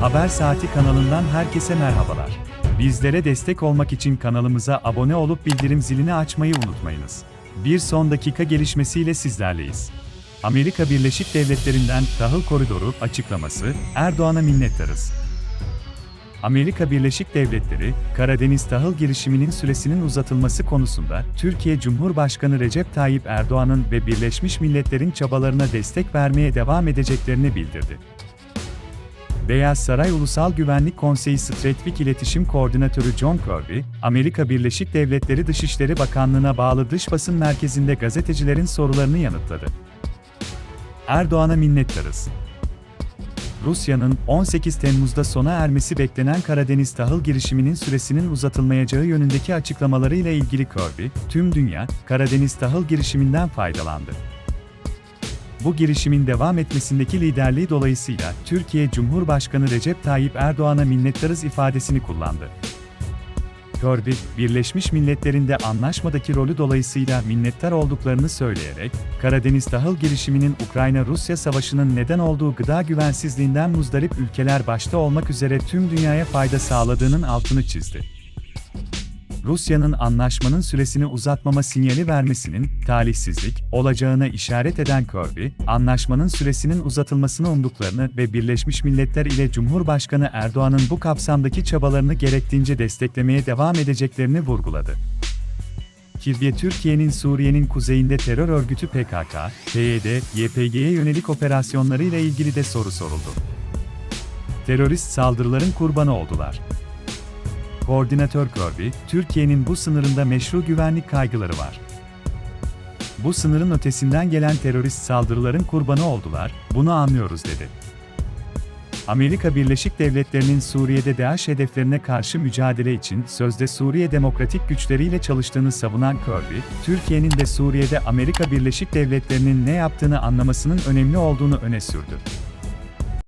Haber Saati kanalından herkese merhabalar. Bizlere destek olmak için kanalımıza abone olup bildirim zilini açmayı unutmayınız. Bir son dakika gelişmesiyle sizlerleyiz. Amerika Birleşik Devletleri'nden tahıl koridoru açıklaması, Erdoğan'a minnettarız. Amerika Birleşik Devletleri, Karadeniz tahıl girişiminin süresinin uzatılması konusunda Türkiye Cumhurbaşkanı Recep Tayyip Erdoğan'ın ve Birleşmiş Milletler'in çabalarına destek vermeye devam edeceklerini bildirdi. Beyaz Saray Ulusal Güvenlik Konseyi Stratejik İletişim Koordinatörü John Kirby, Amerika Birleşik Devletleri Dışişleri Bakanlığı'na bağlı dış basın merkezinde gazetecilerin sorularını yanıtladı. Erdoğan'a minnettarız. Rusya'nın 18 Temmuz'da sona ermesi beklenen Karadeniz tahıl girişiminin süresinin uzatılmayacağı yönündeki açıklamalarıyla ilgili Kirby, tüm dünya, Karadeniz tahıl girişiminden faydalandı. Bu girişimin devam etmesindeki liderliği dolayısıyla Türkiye Cumhurbaşkanı Recep Tayyip Erdoğan'a minnettarız ifadesini kullandı. Kirby, Birleşmiş Milletler'in de anlaşmadaki rolü dolayısıyla minnettar olduklarını söyleyerek, Karadeniz tahıl girişiminin Ukrayna-Rusya savaşının neden olduğu gıda güvensizliğinden muzdarip ülkeler başta olmak üzere tüm dünyaya fayda sağladığının altını çizdi. Rusya'nın anlaşmanın süresini uzatmama sinyali vermesinin talihsizlik olacağına işaret eden Kirby, anlaşmanın süresinin uzatılmasını umduklarını ve Birleşmiş Milletler ile Cumhurbaşkanı Erdoğan'ın bu kapsamdaki çabalarını gerektiğince desteklemeye devam edeceklerini vurguladı. Kirby, Türkiye'nin Suriye'nin kuzeyinde terör örgütü PKK, PYD, YPG'ye yönelik operasyonlarıyla ilgili de soru soruldu. Terörist saldırıların kurbanı oldular. Koordinatör Kirby, Türkiye'nin bu sınırında meşru güvenlik kaygıları var. Bu sınırın ötesinden gelen terörist saldırıların kurbanı oldular, bunu anlıyoruz dedi. Amerika Birleşik Devletleri'nin Suriye'de DAEŞ hedeflerine karşı mücadele için sözde Suriye Demokratik Güçleriyle çalıştığını savunan Kirby, Türkiye'nin de Suriye'de Amerika Birleşik Devletleri'nin ne yaptığını anlamasının önemli olduğunu öne sürdü.